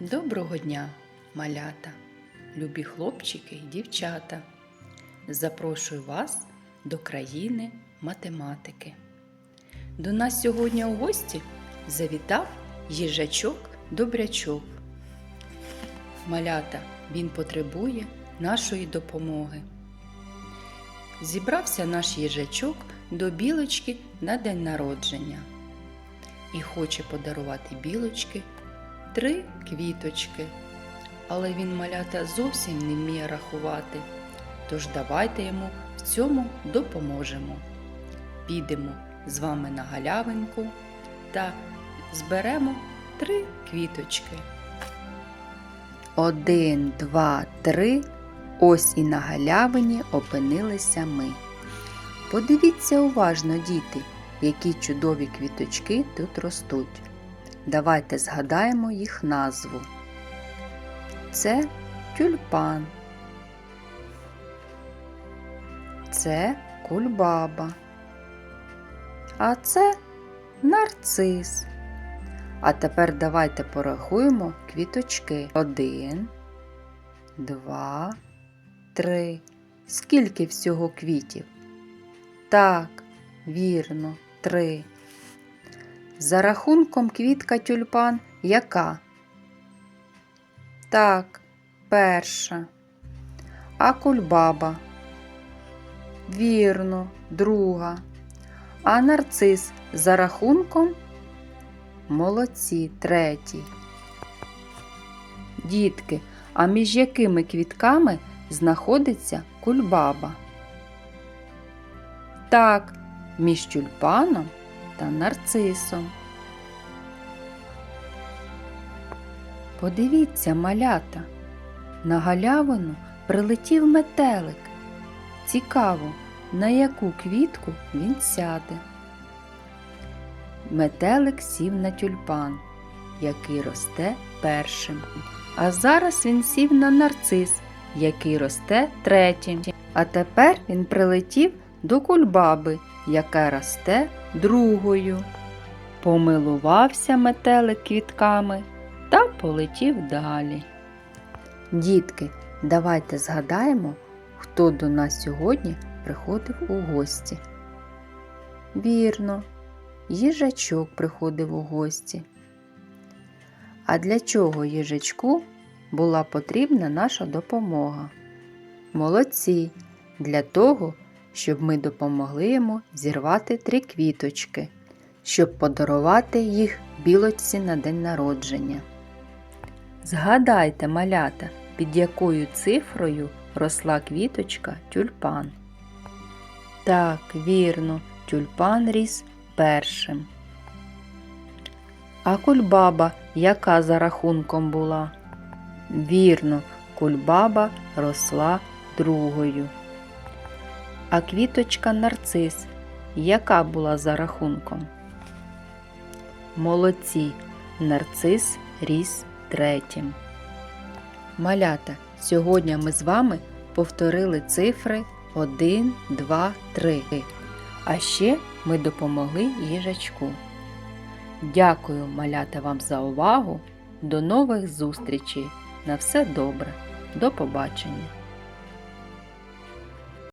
Доброго дня, малята, любі хлопчики і дівчата. Запрошую вас до країни математики. До нас сьогодні у гості завітав їжачок Добрячок. Малята, він потребує нашої допомоги. Зібрався наш їжачок до білочки на день народження і хоче подарувати білочки три квіточки. Але він малята зовсім не вміє рахувати. Тож давайте йому в цьому допоможемо. Підемо з вами на галявинку та зберемо три квіточки. Один, два, три. Ось і на галявині опинилися ми. Подивіться уважно, діти, які чудові квіточки тут ростуть. Давайте згадаємо їх назву. Це тюльпан. Це кульбаба. А це нарцис. А тепер давайте порахуємо квіточки. Один, два, три. Скільки всього квітів? Так, вірно, три. За рахунком квітка тюльпан яка? Так, перша. А кульбаба? Вірно, друга. А нарцис за рахунком? Молодці, третій. Дітки, а між якими квітками знаходиться кульбаба? Так, між тюльпаном та нарцисом. Подивіться, малята, на галявину прилетів метелик. Цікаво, на яку квітку він сяде. Метелик сів на тюльпан, який росте першим. А зараз він сів на нарцис, який росте третім. А тепер він прилетів до кульбаби, яка росте другою. Помилувався метелик квітками та полетів далі. Дітки, давайте згадаємо, хто до нас сьогодні приходив у гості. Вірно, їжачок приходив у гості. А для чого їжачку була потрібна наша допомога? Молодці! Для того, щоб ми допомогли йому зірвати три квіточки, щоб подарувати їх білочці на день народження. Згадайте, малята, під якою цифрою росла квіточка тюльпан. Так, вірно, тюльпан ріс першим. А кульбаба яка за рахунком була? Вірно, кульбаба росла другою. А квіточка нарцис, яка була за рахунком? Молодці, нарцис ріс третім. Малята, сьогодні ми з вами повторили цифри 1, 2, 3. А ще ми допомогли їжачку. Дякую, малята, вам за увагу. До нових зустрічей. На все добре. До побачення!